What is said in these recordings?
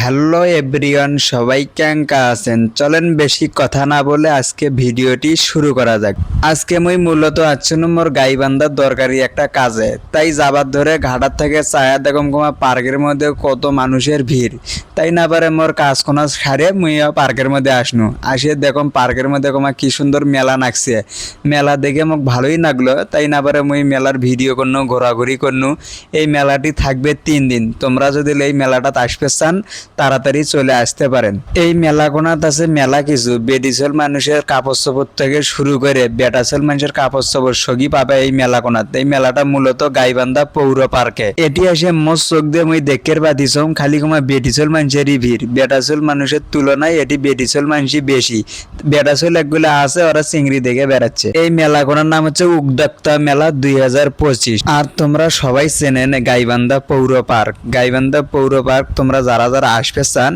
Hello everyone, সবাই ক্যাঙ্কা আছেন? চলেন বেশি কথা না বলে আজকে ভিডিওটি শুরু করা যাক। আজকে মুই মূলত আছেন মোর গাইবান্ধার দরকারি একটা কাজে। তাই যাবার ধরে ঘাটার থেকে ছায়া দেখম কমা পার্কের মধ্যে কত মানুষের ভিড়। তাই না পারে মোর কাজ কোনা সারে মুই পার্কের মধ্যে আসনু। আসে দেখম পার্কের মধ্যে কমা কি সুন্দর মেলা নাকছে মেলা দেখে মোক ভালোই লাগল তাই না পারে মুই মেলার ভিডিও করনু, ঘোরাঘুরি করনু। এই মেলাটি থাকবে তিন দিন। তোমরা যদি এই মেলাটা আসতে চান তাড়াতাড়ি চলে আসতে পারেন। এই মেলা কোনাত আছে মেলা কিছু। বেডিসল মানুষের কাপড় চোপড় থেকে শুরু করে বেটাসল মানুষের কাপড় চোপড় সগি পাবে এই মেলা কোনাত এই মেলাটা মূলত গাইবান্ধা পৌর পার্কে। এটি আসে মোর চোখ দিয়ে মুই দেখের পাতিছম খালি কমা বেটিসল মানুষেরই ভিড়। বেটাসল মানুষের তুলনায় এটি বেটিসল মানুষই বেশি। বেটাসল একগুলো আছে, ওরা চিংড়ি দেখে বেড়াচ্ছে। এই মেলা কোনার নাম হচ্ছে উদ্যোক্তা মেলা দুই হাজার পঁচিশ। আর তোমরা সবাই চেনেন গাইবান্ধা পৌর পার্ক। গাইবান্ধা পৌর পার্ক তোমরা যারা যারা আসবে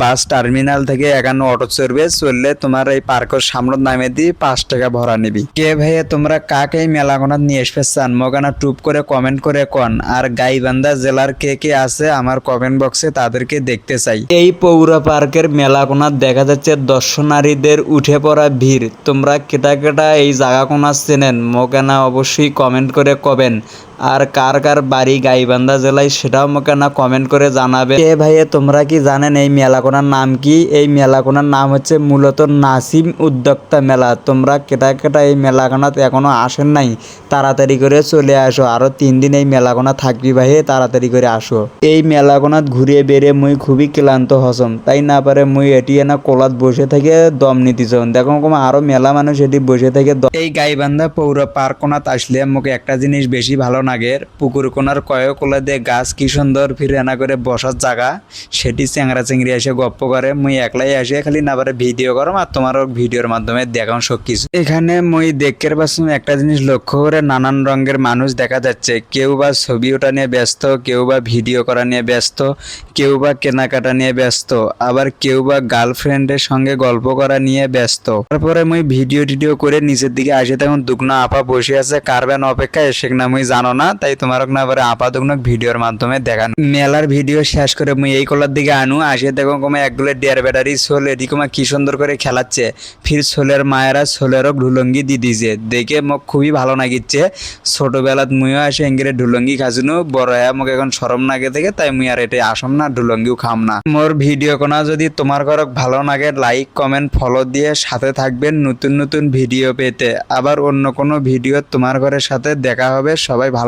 বাস টার্মিনাল থেকে একান্ন অটো চড়বে চললে তোমার এই পার্কের সামনে নামে দিয়ে পাঁচ টাকা ভরা নিবি। কে ভাইয়া, তোমরা কাকে এই মেলাগোনাত নিয়ে আসবে মগানা টুপ করে কমেন্ট করে কন। আর গাইবান্ধা জেলার কে কে আছে আমার কমেন্ট বক্সে তাদেরকে দেখতে চাই। এই পৌর পার্কের মেলাগোনাত দেখা যাচ্ছে দর্শনারীদের উঠে পড়া ভিড়। তোমরা কেটা কেটা এই জায়গা কোনা চেনেন? মগানা অবশ্যই কমেন্ট করে কবেন। আর কার কার বাড়ি গাইবান্ধা জেলায় সেটাও আমাকে না কমেন্ট করে জানাবে। এ ভাইয়ে, তোমরা কি জানেন এই মেলাকোনার নাম কি? এই মেলাকোনার নাম হচ্ছে মূলত নাসিম উদ্যোক্তা মেলা। তোমরা কেটা কেটা এই মেলাকোনাত এখনও আসেন নাই, তাড়াতাড়ি করে চলে আসো। আরও তিন দিন এই মেলাকোনা থাকবি ভাইয়ে, তাড়াতাড়ি করে আসো। এই মেলাকোনাত ঘুরিয়ে বেরিয়ে মুই খুবই ক্লান্ত হসম। তাই না পারে মুই এটি না কোলাত বসে থেকে দম নিতে নিতেছন দেখো কমা আরও মেলা মানুষ এটি বসে থেকে এই গাইবান্ধা পৌর পার্ক কোনাত আসলে মুখে একটা জিনিস বেশি ভালো লাগে পুকুর কোনার কয়েক কোলা দিয়ে গাছ কি সুন্দর ফিরে না করে বসার জায়গা? সেটি চ্যাংরা চিংড়ি এসে গপ্প করে। মুই একলাই আসে খালি না পারে ভিডিও করম আর তোমারও ভিডিওর মাধ্যমে দেখাও সব কিছু এখানে মুই দেখতে পাচ্ছি একটা জিনিস লক্ষ্য করে নানান রঙের মানুষ দেখা যাচ্ছে। কেউ বা ছবি ওঠা নিয়ে ব্যস্ত, কেউ বা ভিডিও করা নিয়ে ব্যস্ত, কেউ বা কেনাকাটা নিয়ে ব্যস্ত, আবার কেউ বা গার্লফ্রেন্ডের সঙ্গে গল্প করা নিয়ে ব্যস্ত। তারপরে মুই ভিডিও টিডিও করে নিচের দিকে আসে তখন দুগনা আপা বসে আছে কারবেন অপেক্ষায় সেখানে মুই জানো না, তাই তোমার না আবার আপা দুগনা ভিডিওর মাধ্যমে দেখানো মেলার ভিডিও শেষ করে মুই এই কলার দিকে আনু, আসে দেখো কমে একগুলো ডেয়ার ব্যাটারি সোল এটি কমা কি সুন্দর করে খেলাচ্ছে। ফির সোলের মায়েরা সোলেরও ঢুলঙ্গি দি দিছে, দেখে মোক খুবই ভালো লাগিচ্ছে ছোটবেলাত মুইও আসে এঙ্গিরে ঢুলঙ্গি খাজুনু বড় হয়ে মোক এখন সরম নাগে থেকে তাই মুই আর এটাই আসম না, ঢুলঙ্গিও খাম না। মোর ভিডিও কোনা যদি তোমার ঘরক ভালো লাগে লাইক, কমেন্ট, ফলো দিয়ে সাথে থাকবেন নতুন নতুন ভিডিও পেতে। আবার অন্য কোনো ভিডিও তোমার ঘরের সাথে দেখা হবে, সবাই ভালো